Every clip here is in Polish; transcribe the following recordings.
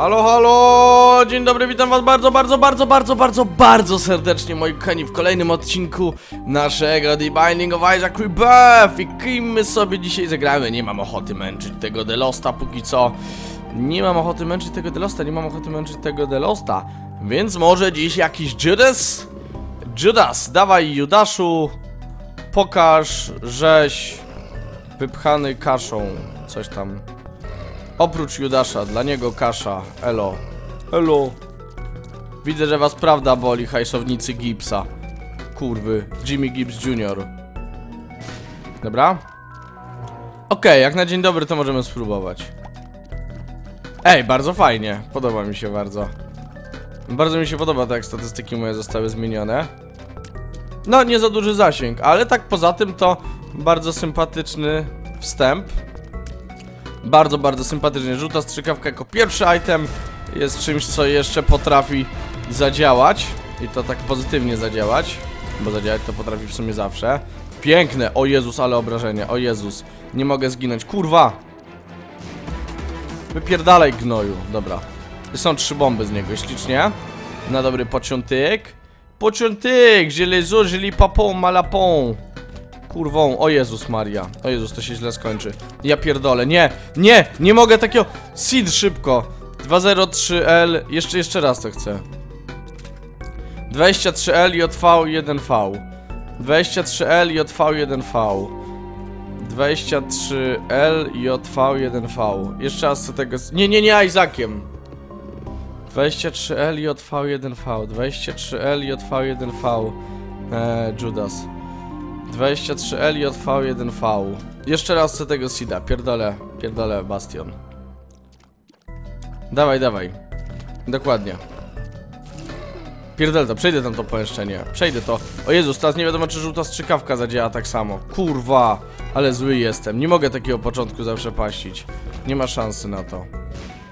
Halo, halo! Dzień dobry, witam was bardzo, bardzo, bardzo, bardzo, bardzo, bardzo serdecznie, moi kochani, w kolejnym odcinku naszego The Binding of Isaac Rebirth i kim my sobie dzisiaj zagramy? Nie mam ochoty męczyć tego Delosta póki co. Nie mam ochoty męczyć tego Delosta, nie mam ochoty męczyć tego Delosta. Więc może dziś jakiś Judas? Judas, dawaj Judaszu, pokaż, żeś wypchany kaszą, coś tam. Oprócz Judasza, dla niego kasza. Elo. Elo. Widzę, że was prawda boli, hajsownicy Gipsa. Kurwy. Jimmy Gibbs Jr. Dobra? Okej, jak na dzień dobry to możemy spróbować. Ej, bardzo fajnie. Podoba mi się bardzo. Bardzo mi się podoba tak, jak statystyki moje zostały zmienione. No, nie za duży zasięg, ale tak poza tym to bardzo sympatyczny wstęp. Bardzo, bardzo sympatycznie. Żółta strzykawka jako pierwszy item jest czymś, co jeszcze potrafi zadziałać. I to tak pozytywnie zadziałać, bo zadziałać to potrafi w sumie zawsze. Piękne! O Jezus, ale obrażenie. O Jezus. Nie mogę zginąć. Kurwa! Wypierdalaj gnoju. Dobra. Są trzy bomby z niego, ślicznie. Na dobry początek. Początek! Żelezo, żeli papą, malapą. Kurwą, o Jezus Maria. O Jezus, to się źle skończy. Ja pierdolę, nie, nie, nie mogę takiego. Seed szybko. 203L, jeszcze, jeszcze raz to chcę. 23L, JV, 1V. 23L, JV, 1V. 23L, JV, 1V. Jeszcze raz co tego. Nie, nie, nie, Isaaciem. 23L, JV, 1V. 23L, JV, 1V. Eee, Judas. 23L, JV, 1V. Jeszcze raz chcę tego Sida. Pierdolę, pierdolę, Bastion. Dawaj, dawaj. Dokładnie. Pierdolę to, przejdę tam to pomieszczenie. Przejdę to. O Jezus, teraz nie wiadomo, czy żółta strzykawka zadziała tak samo. Kurwa, ale zły jestem. Nie mogę takiego początku zawsze paścić. Nie ma szansy na to.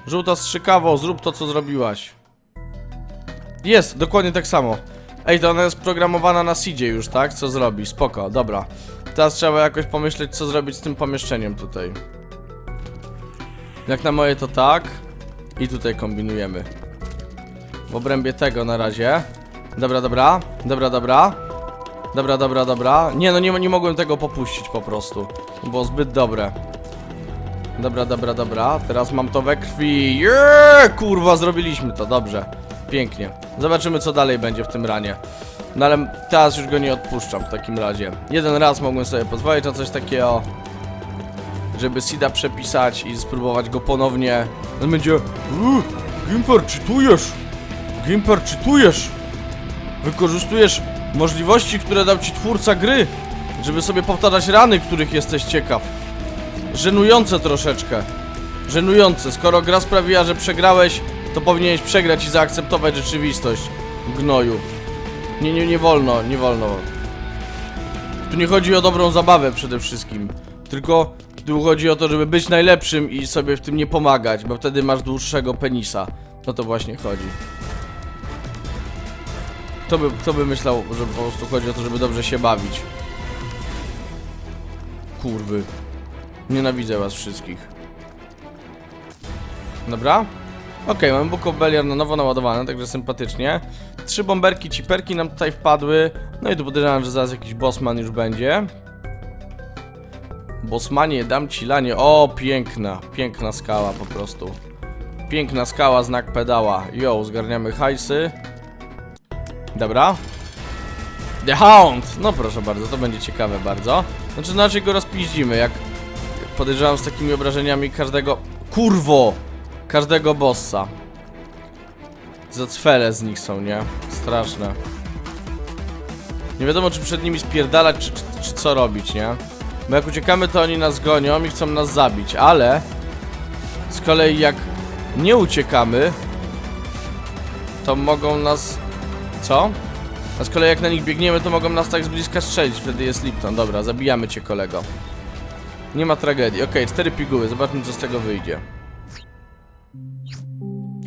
Żółta strzykawo, zrób to, co zrobiłaś. Jest, dokładnie tak samo. Ej, to ona jest programowana na seedzie już, tak? Co zrobi? Spoko, dobra. Teraz trzeba jakoś pomyśleć, co zrobić z tym pomieszczeniem tutaj. Jak na moje to tak. I tutaj kombinujemy. W obrębie tego na razie. Dobra, dobra. Dobra, dobra. Dobra, dobra, dobra. Nie no, nie, nie mogłem tego popuścić po prostu. Było zbyt dobre. Dobra, dobra, dobra. Teraz mam to we krwi. Jeee, kurwa, zrobiliśmy to, dobrze. Pięknie. Zobaczymy, co dalej będzie w tym ranie. No ale teraz już go nie odpuszczam w takim razie. Jeden raz mogłem sobie pozwolić na coś takiego, żeby Sida przepisać i spróbować go ponownie. On będzie. "Uuu, Gimper, czytujesz! Gimper, czytujesz! Wykorzystujesz możliwości, które dał ci twórca gry, żeby sobie powtarzać rany, których jesteś ciekaw. Żenujące troszeczkę. Żenujące. Skoro gra sprawiła, że przegrałeś, to powinieneś przegrać i zaakceptować rzeczywistość. Gnoju. Nie, nie, nie wolno, nie wolno. Tu nie chodzi o dobrą zabawę przede wszystkim. Tylko tu chodzi o to, żeby być najlepszym i sobie w tym nie pomagać, bo wtedy masz dłuższego penisa. No to właśnie chodzi. Kto by, kto by myślał, że po prostu chodzi o to, żeby dobrze się bawić? Kurwy. Nienawidzę was wszystkich. Dobra? Okej, mamy Book of Beliar na nowo naładowane, także sympatycznie. Trzy bomberki, ciperki nam tutaj wpadły. No i tu podejrzewam, że zaraz jakiś bossman już będzie. Bossmanie, dam ci lanie. O, piękna, piękna skała po prostu. Piękna skała, znak pedała. Jo, zgarniamy hajsy. Dobra. The Hound! No proszę bardzo, to będzie ciekawe bardzo. Znaczy, inaczej go rozpiździmy, jak podejrzewam z takimi obrażeniami każdego... Kurwo! Każdego bossa. Zacwele z nich są, nie? Straszne. Nie wiadomo, czy przed nimi spierdalać, czy, czy, czy co robić, nie? Bo jak uciekamy, to oni nas gonią i chcą nas zabić, ale... Z kolei jak nie uciekamy, to mogą nas... Co? A z kolei jak na nich biegniemy, to mogą nas tak z bliska strzelić, wtedy jest Lipton. Dobra, zabijamy cię, kolego. Nie ma tragedii. Okej, cztery piguły, zobaczmy co z tego wyjdzie.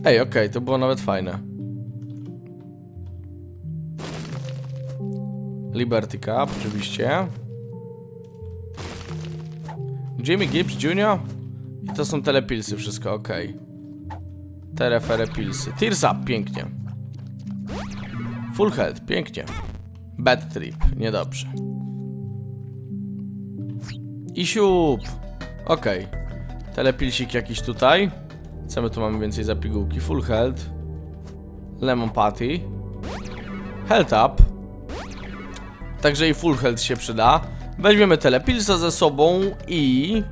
Ej, okej, to było nawet fajne. Liberty Cup, oczywiście. Jimmy Gibbs Jr. I to są telepilsy, wszystko okej. Terefere pilsy. Tears up, pięknie. Full health, pięknie. Bad trip, niedobrze. I siup. Okej. Telepilsik jakiś tutaj. Co my tu mamy więcej za pigułki? Full health. Lemon patty. Health up. Także i full health się przyda. Weźmiemy telepilsa ze sobą i...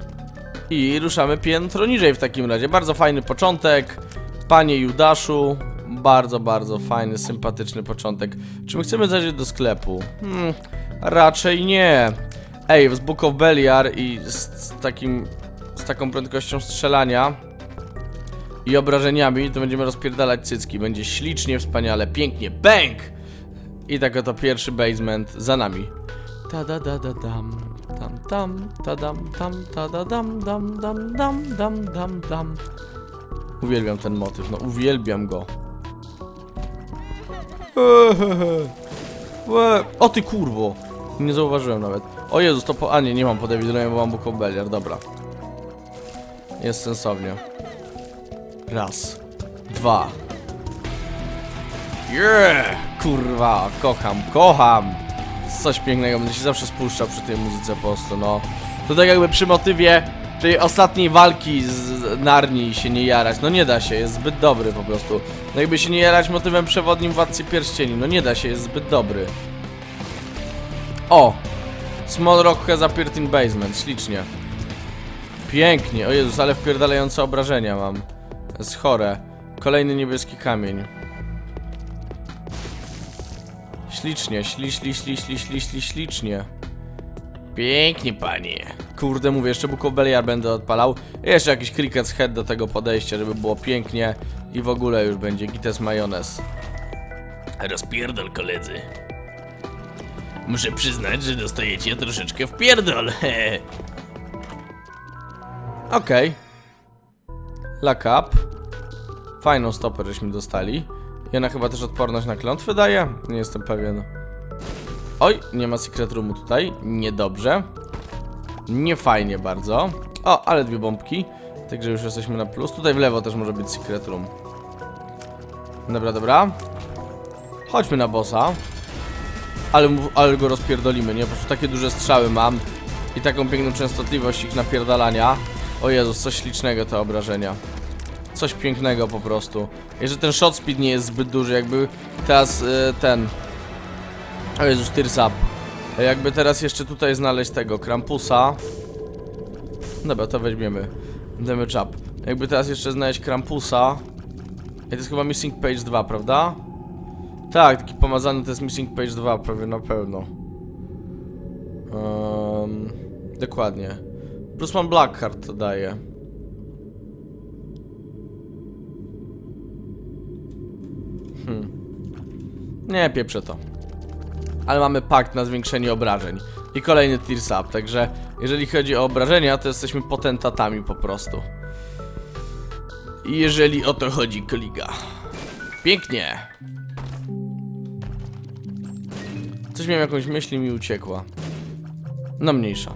I ruszamy piętro niżej w takim razie. Bardzo fajny początek. Panie Judaszu. Bardzo, bardzo fajny, sympatyczny początek. Czy my chcemy zajrzeć do sklepu? Hmm, raczej nie. Ej, z Book of Beliar i z, z takim... Z taką prędkością strzelania i obrażeniami, to będziemy rozpierdalać cycki. Będzie ślicznie, wspaniale, pięknie. Bang! I tak oto pierwszy basement za nami. Ta da da da dam, tam tam, ta dam, tam, ta da dam, dam, dam, dam, dam, dam, dam. Uwielbiam ten motyw, no uwielbiam go. O ty kurwo! Nie zauważyłem nawet. O Jezus, to po... A nie, nie mam po David bo mam Book of Beliar, dobra. Jest sensownie. Raz. Dwa. Yeah! Kurwa, kocham, kocham! Coś pięknego, będę się zawsze spuszczał przy tej muzyce po prostu, no. To tak jakby przy motywie tej ostatniej walki z Narni się nie jarać. No nie da się, jest zbyt dobry po prostu. No jakby się nie jarać motywem przewodnim Władcy Pierścieni. No nie da się, jest zbyt dobry. O! Small Rock has appeared basement, ślicznie. Pięknie, o Jezus, ale wpierdalające obrażenia mam. Jest chore. Kolejny niebieski kamień. Ślicznie, śli, śli, śli, śli, śli, śli, ślicznie. Pięknie, panie. Kurde, mówię, jeszcze Book of Beliar będę odpalał. Jeszcze jakiś Cricket's Head do tego podejścia, żeby było pięknie. I w ogóle już będzie Gites Majonez. Rozpierdol koledzy. Muszę przyznać, że dostajecie troszeczkę w pierdol. Okej. Lock up. Fajną stopę żeśmy dostali. I ona chyba też odporność na klątwy daje? Nie jestem pewien. Oj, nie ma secret roomu tutaj. Niedobrze. Nie fajnie bardzo. O, ale dwie bombki. Także już jesteśmy na plus. Tutaj w lewo też może być secret room. Dobra, dobra. Chodźmy na bossa. Ale, ale go rozpierdolimy, nie? Po prostu takie duże strzały mam. I taką piękną częstotliwość ich napierdalania. O Jezus, coś ślicznego te obrażenia. Coś pięknego po prostu. Jeżeli ten shot speed nie jest zbyt duży, jakby teraz y, ten... O Jezus, tears up. Jakby teraz jeszcze tutaj znaleźć tego, Krampusa. Dobra, to weźmiemy. Damage up. Jakby teraz jeszcze znaleźć Krampusa. I to jest chyba Missing Page 2, prawda? Tak, taki pomazany to jest Missing Page 2, prawie na pewno. Um, dokładnie. Plus mam Blackheart daje. Hmm. Nie, pieprzę to. Ale mamy pakt na zwiększenie obrażeń. I kolejny Tears Up, także jeżeli chodzi o obrażenia, to jesteśmy potentatami po prostu. I jeżeli o to chodzi, koliga. Pięknie. Coś miałem jakąś myśl i mi uciekła. No mniejsza.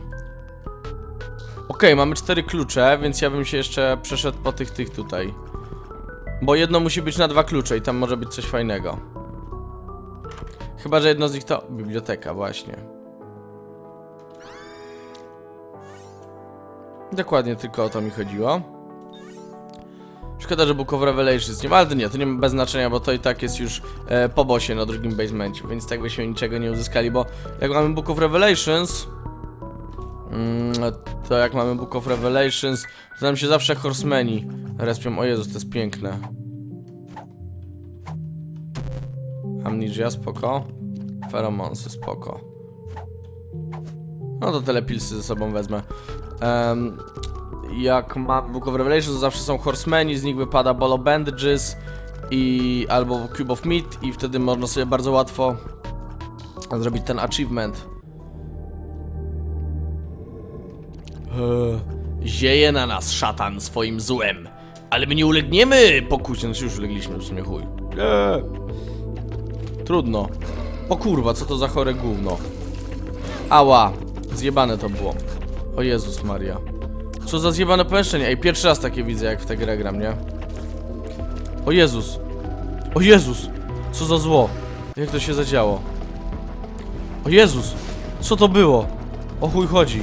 Okej, mamy cztery klucze, więc ja bym się jeszcze przeszedł po tych tych tutaj. Bo jedno musi być na dwa klucze i tam może być coś fajnego. Chyba, że jedno z nich to biblioteka, właśnie. Dokładnie tylko o to mi chodziło. Szkoda, że Book of Revelations nie ma, ale to nie, to nie ma bez znaczenia, bo to i tak jest już e, po bossie na drugim basemencie, więc tak byśmy niczego nie uzyskali, bo jak mamy Book of Revelations, mm, to jak mamy Book of Revelations, to nam się zawsze horsemeni respią. O Jezus, to jest piękne. Amnesia, spoko. Pheromonsy, spoko. No to telepilsy ze sobą wezmę. Em, jak mam Book of Revelations, to zawsze są horsemeni, z nich wypada Bolo Bandages i albo Cube of Meat i wtedy można sobie bardzo łatwo zrobić ten achievement. Eee, Zieje na nas szatan swoim złem. Ale my nie ulegniemy pokusie, znaczy już ulegliśmy w sumie chuj. Eee. Trudno. O kurwa, co to za chore gówno. Ała, zjebane to było. O Jezus Maria. Co za zjebane pomieszczenie. Ej, pierwszy raz takie widzę, jak w tę grę gram, nie? O Jezus! O Jezus! Co za zło! Jak to się zadziało? O Jezus! Co to było? O chuj chodzi?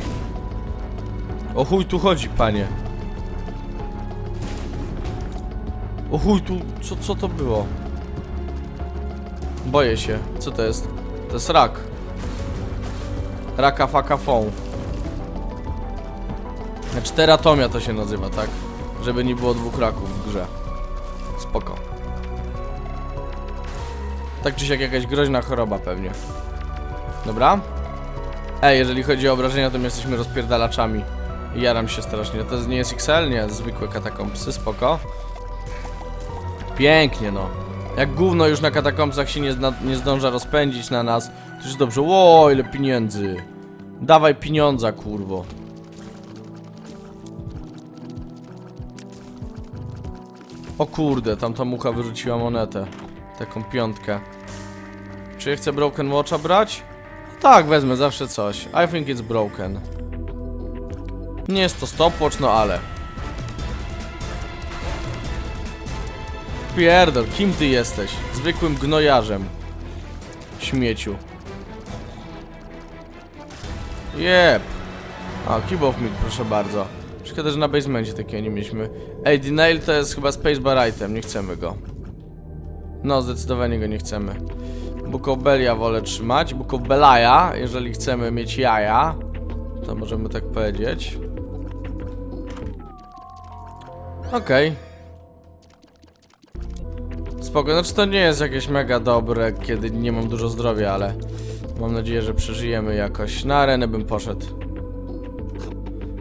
O chuj tu chodzi, panie? O chuj tu... Co, co to było? Boję się. Co to jest? To jest rak. Raka faka fą. Znaczy teratomia to się nazywa, tak? Żeby nie było dwóch raków w grze. Spoko. Tak czy siak jakaś groźna choroba pewnie. Dobra? Ej, jeżeli chodzi o obrażenia, to my jesteśmy rozpierdalaczami. Jaram się strasznie. To nie jest XL? Nie, zwykłe katakompsy, spoko. Pięknie, no. Jak gówno już na katakompsach się nie, zna, nie zdąża rozpędzić na nas, to już dobrze. Ło, ile pieniędzy. Dawaj pieniądza, kurwo. O kurde, tamta mucha wyrzuciła monetę. Taką piątkę. Czy ja chcę Broken Watcha brać? Tak, wezmę zawsze coś. I think it's broken. Nie jest to stopwatch, no ale. Pierdol, kim ty jesteś? Zwykłym gnojarzem. Śmieciu. Jep. A, of Meat, proszę bardzo. Szkoda, że na basemencie takiego nie mieliśmy. Ej, Denial to jest chyba spacebar item, nie chcemy go. No, zdecydowanie go nie chcemy. Book of Belia wolę trzymać. Book of Belaja, jeżeli chcemy mieć jaja, to możemy tak powiedzieć. Okej. Spoko, znaczy to nie jest jakieś mega dobre, kiedy nie mam dużo zdrowia, ale mam nadzieję, że przeżyjemy jakoś. Na arenę bym poszedł.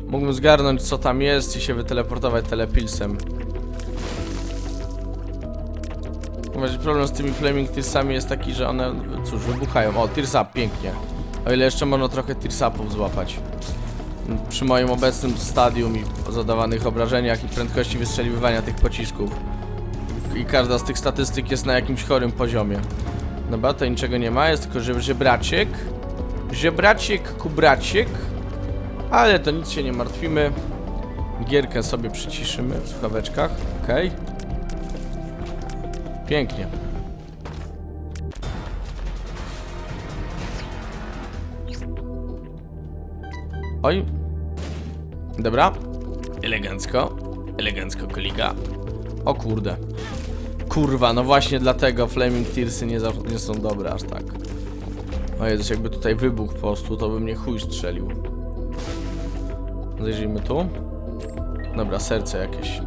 Mógłbym zgarnąć co tam jest i się wyteleportować telepilsem. Właśnie problem z tymi Flaming Tearsami jest taki, że one, cóż, wybuchają. O, Tears Up, pięknie. O ile jeszcze można trochę Tears Upów złapać. Przy moim obecnym stadium i zadawanych obrażeniach i prędkości wystrzeliwywania tych pocisków. I każda z tych statystyk jest na jakimś chorym poziomie. Dobra, to niczego nie ma, jest tylko że żebraciek. Żebraciek, kubraciek. Ale to nic się nie martwimy. Gierkę sobie przyciszymy w słuchaweczkach. Okej. Pięknie. Oj. Dobra. Elegancko. Elegancko, kolika. O kurde. Kurwa, no właśnie dlatego Flaming Tearsy nie, za, nie są dobre aż tak. O Jezus, jakby tutaj wybuchł po prostu, to by mnie chuj strzelił. Zajrzyjmy tu. Dobra, serce jakieś.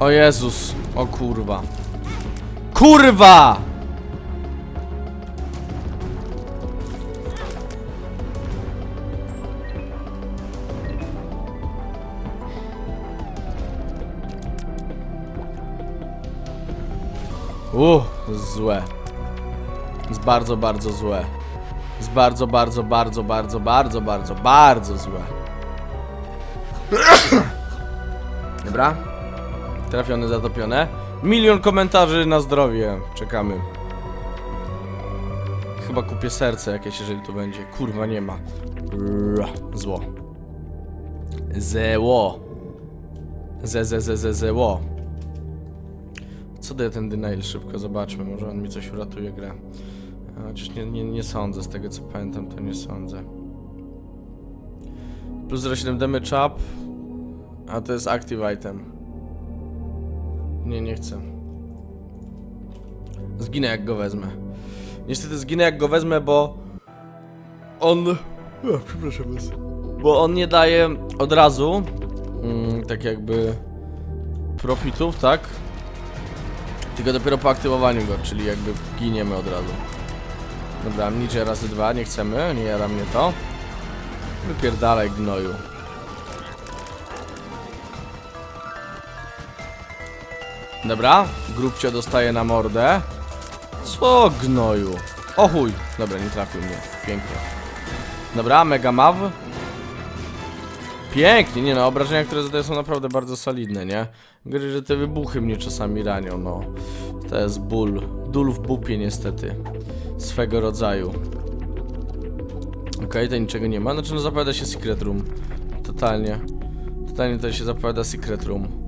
O Jezus, o kurwa. Kurwa! Uff, złe. Jest bardzo, bardzo złe. Jest bardzo, bardzo, bardzo, bardzo, bardzo, bardzo, bardzo złe. Dobra. Trafione, zatopione. Milion komentarzy na zdrowie. Czekamy. Chyba kupię serce jakieś, jeżeli tu będzie. Kurwa, nie ma. Zło. Zeło. Ze, ze, ze, ze, zeło. Co daje ten denial szybko? Zobaczmy, może on mi coś uratuje grę. Chociaż nie, nie, nie sądzę, z tego co pamiętam, to nie sądzę. Plus 0,7 damage up. A to jest active item. Nie, nie chcę. Zginę jak go wezmę. Niestety zginę jak go wezmę, bo on... Przepraszam was. Bo on nie daje od razu mm, tak jakby profitów, tak? Tylko dopiero po aktywowaniu go, czyli jakby giniemy od razu. Dobra, nicze razy dwa, nie chcemy, nie jara mnie to. Wypierdalaj gnoju. Dobra, grubcio dostaje na mordę. Co gnoju? O chuj! Dobra, nie trafił mnie. Pięknie. Dobra, mega maw. Pięknie, nie no, obrażenia, które zadaję są naprawdę bardzo solidne, nie? Gorzej, że te wybuchy mnie czasami ranią, no. To jest ból. Dól w bupie niestety. swego rodzaju. Okej, to niczego nie ma. Znaczy, no zapowiada się Secret Room. Totalnie. Totalnie to się zapowiada Secret Room.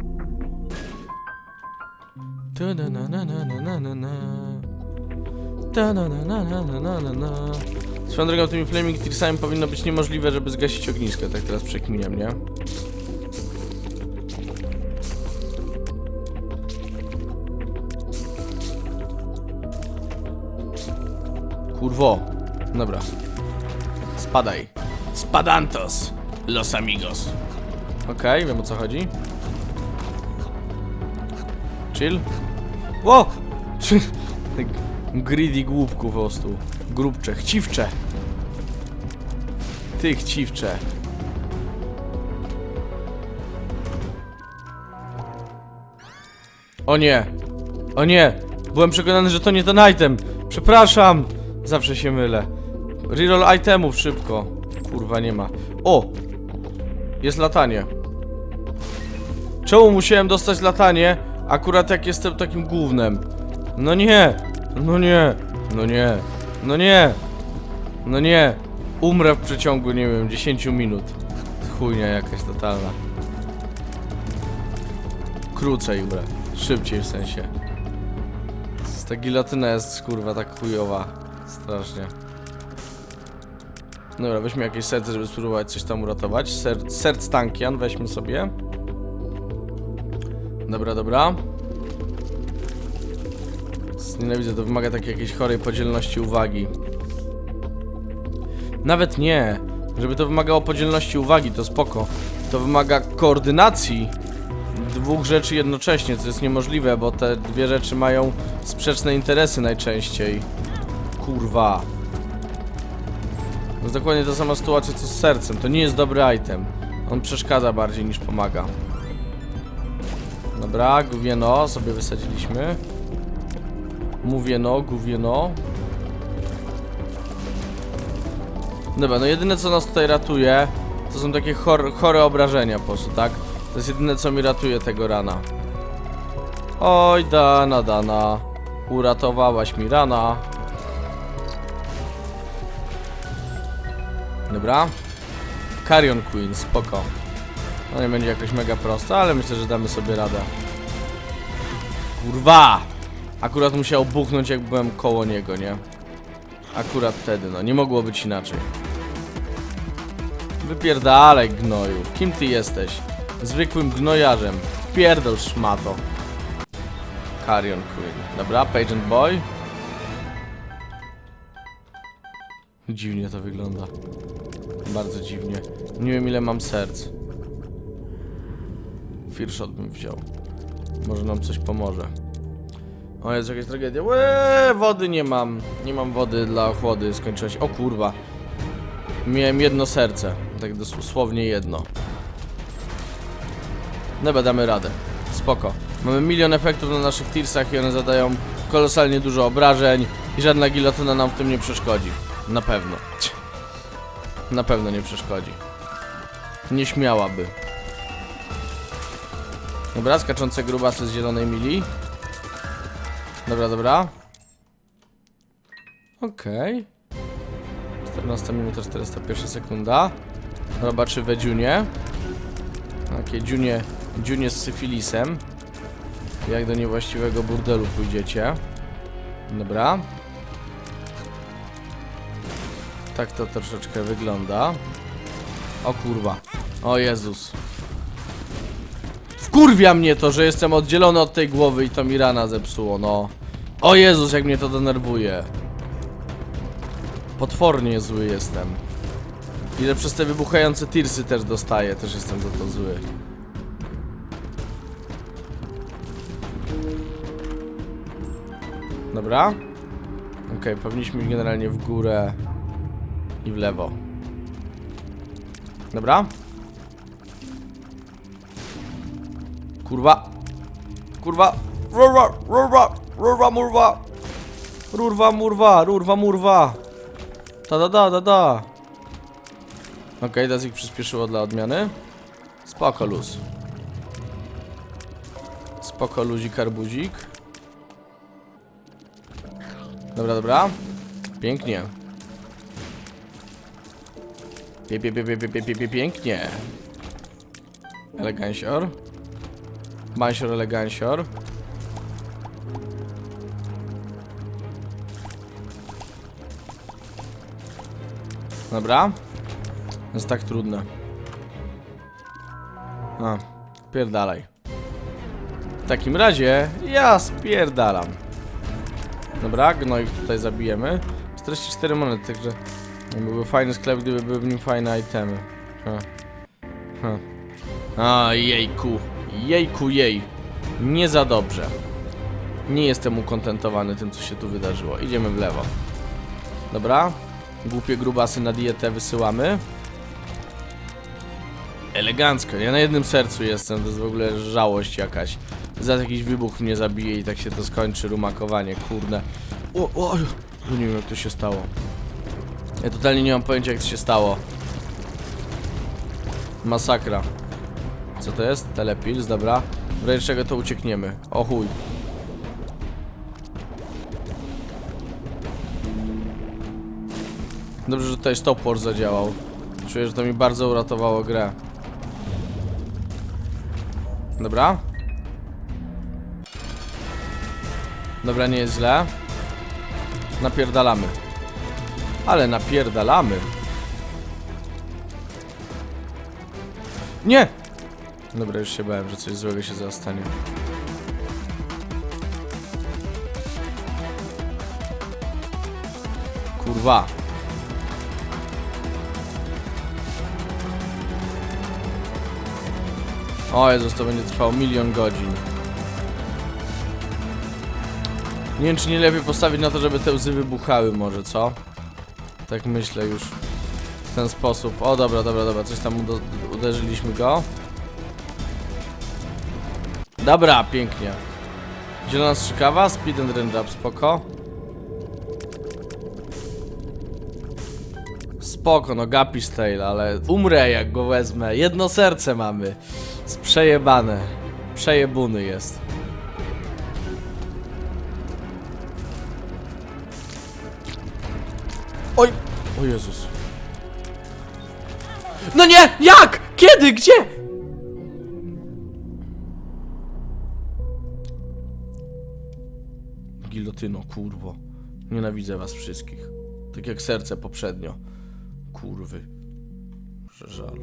Ta-na-na-na-na-na-na-na. Ta-na-na-na-na-na-na-na. Swoją drogą tymi Flaming Tearsami powinno być niemożliwe, żeby zgasić ognisko, tak teraz przekminiam, nie? Kurwo. Dobra. Spadaj. Spadantos, los amigos. Okej, wiem o co chodzi. Chill. Ło! Czy- G- Greedy głupku po prostu. Grubcze, chciwcze. Ty chciwcze. O nie! O nie! Byłem przekonany, że to nie ten item. Przepraszam! Zawsze się mylę. Reroll itemów szybko. Kurwa nie ma. O! Jest latanie. Czemu musiałem dostać latanie, akurat jak jestem takim głównym? No nie, no nie, no nie, no nie, no nie. Umrę w przeciągu, nie wiem, 10 minut. Chujnia jakaś totalna. Krócej umrę, szybciej w sensie. Ta gilotyna jest kurwa tak chujowa. Strasznie. Dobra, weźmy jakieś serce, żeby spróbować coś tam uratować. Ser serc tankian weźmy sobie. Dobra, dobra. Nienawidzę, to wymaga takiej jakiejś chorej podzielności uwagi. Nawet nie. Żeby to wymagało podzielności uwagi, to spoko. To wymaga koordynacji dwóch rzeczy jednocześnie, co jest niemożliwe, bo te dwie rzeczy mają sprzeczne interesy najczęściej. Kurwa. To jest dokładnie ta sama sytuacja co z sercem. To nie jest dobry item. On przeszkadza bardziej niż pomaga. Dobra, Guwieno sobie wysadziliśmy. Mówię no, Guwieno. no. Dobra, no jedyne co nas tutaj ratuje, to są takie chor chore obrażenia po prostu, tak? To jest jedyne co mi ratuje tego rana. Oj, Dana, Dana. Uratowałaś mi rana. Dobra. Carrion Queen, spoko. No nie będzie jakoś mega proste, ale myślę, że damy sobie radę. Kurwa! Akurat musiał buchnąć jak byłem koło niego, nie? Akurat wtedy, no nie mogło być inaczej. Wypierdalaj gnoju. Kim ty jesteś? Zwykłym gnojarzem. Pierdol szmato. Carrion Queen. Dobra, Pageant Boy. Dziwnie to wygląda. Bardzo dziwnie. Nie wiem ile mam serc. Firshot bym wziął. Może nam coś pomoże. O, jest jakaś tragedia. Łe, wody nie mam. Nie mam wody dla ochłody. Skończyła się. O kurwa. Miałem jedno serce. Tak dosłownie jedno. Dobra, damy radę. Spoko. Mamy milion efektów na naszych tirsach i one zadają kolosalnie dużo obrażeń i żadna gilotyna nam w tym nie przeszkodzi. Na pewno. Na pewno nie przeszkodzi. Nie śmiałaby. Dobra, skaczące grubasy z zielonej mili. Dobra, dobra. Okej. 14 minuta, 401 sekunda. Zobaczy we dziunie. Takie dziunie, dziunie z syfilisem. Jak do niewłaściwego burdelu pójdziecie. Dobra. Tak to troszeczkę wygląda. O kurwa. O Jezus. Wkurwia mnie to, że jestem oddzielony od tej głowy i to mi rana zepsuło, no. O Jezus, jak mnie to denerwuje. Potwornie zły jestem. Ile przez te wybuchające tirsy też dostaję, też jestem za to zły. Dobra. Okej, powinniśmy iść generalnie w górę i w lewo. Dobra. Kurwa. Kurwa. Rurwa, rurwa, rurwa, murwa. Rurwa, murwa, rurwa, murwa. Ta da da da da. Okej, okay, teraz ich przyspieszyło dla odmiany. Spoko luz. Spoko luzik, arbuzik. Dobra, dobra. Pięknie. Pie, pie, pie, pie, pie, pie, pie, pięknie. Elegansior. Bansior, elegancior. Dobra. Jest tak trudne. A, pierdalaj. W takim razie ja spierdalam. Dobra, gnoj tutaj zabijemy. 44 monety, także byłby fajny sklep, gdyby były w nim fajne itemy. Ha. Ha. A, jejku. Jejku, jej. Nie za dobrze. Nie jestem ukontentowany tym, co się tu wydarzyło. Idziemy w lewo. Dobra. Głupie grubasy na dietę wysyłamy. Elegancko. Ja na jednym sercu jestem. To jest w ogóle żałość jakaś. Zaraz jakiś wybuch mnie zabije i tak się to skończy. Rumakowanie, kurde. O, o, nie wiem jak to się stało. Ja totalnie nie mam pojęcia jak to się stało. Masakra. Co to jest? Telepils, dobra. W razie czego to uciekniemy. O chuj. Dobrze, że tutaj stopwatch zadziałał. Czuję, że to mi bardzo uratowało grę. Dobra. Dobra, nie jest źle. Napierdalamy. Ale napierdalamy. Nie! Dobra, już się bałem, że coś złego się zastanie. Kurwa. O Jezus, to będzie trwało milion godzin. Nie wiem, czy nie lepiej postawić na to, żeby te łzy wybuchały może, co? Tak myślę już w ten sposób. O, dobra, dobra, dobra, coś tam uderzyliśmy go. Dobra, pięknie. Zielona strzykawa, speed and range up, spoko. Spoko, no gapi tail, ale umrę jak go wezmę. Jedno serce mamy. Z przejebane. Przejebuny jest. Oj! O Jezus. No nie! Jak? Kiedy? Gdzie? Gilotyno, kurwo. Nienawidzę was wszystkich. Tak jak serce poprzednio. Kurwy. Żal.